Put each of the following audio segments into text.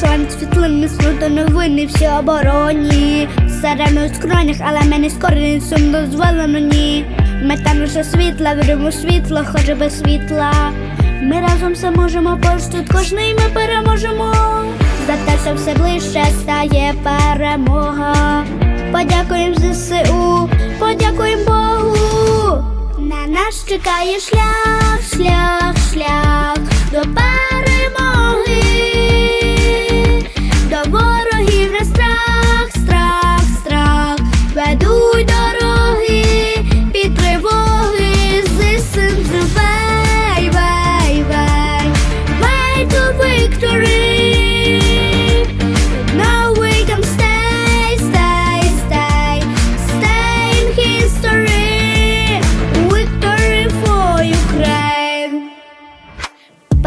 Член світлини суду новини всі обороні. Сарану в скронях, але ми не скорені сум дозволено ні. Мета наша світла, віримо світло, хоч без світла. Ми разом все можемо, поруч тут кожний ми переможемо. За те, що все ближче стає перемога. Подякуємо ЗСУ, подякуємо Богу. На нас чекає шлях, шлях, шлях до перемоги.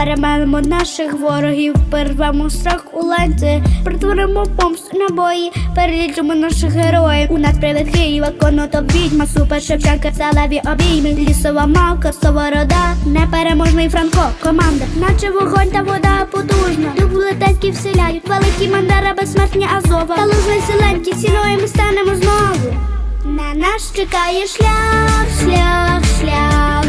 Переманимо наших ворогів, перервемо страх у ленці, притворимо помсту на бої, перелічимо наших героїв. У нас привід Києва, конотоп відьма, супер Шевченка, салаві обійми, лісова мавка, сковорода, непереможний Франко, команда, наче вогонь та вода потужна. Дух летецький вселяють, великі мандара, безсмертні Азова, та лужний селенькі, ціною ми станемо знову. На нас чекає шлях, шлях, шлях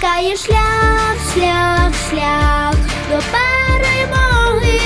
чекає шлях, шлях, шлях до перемоги.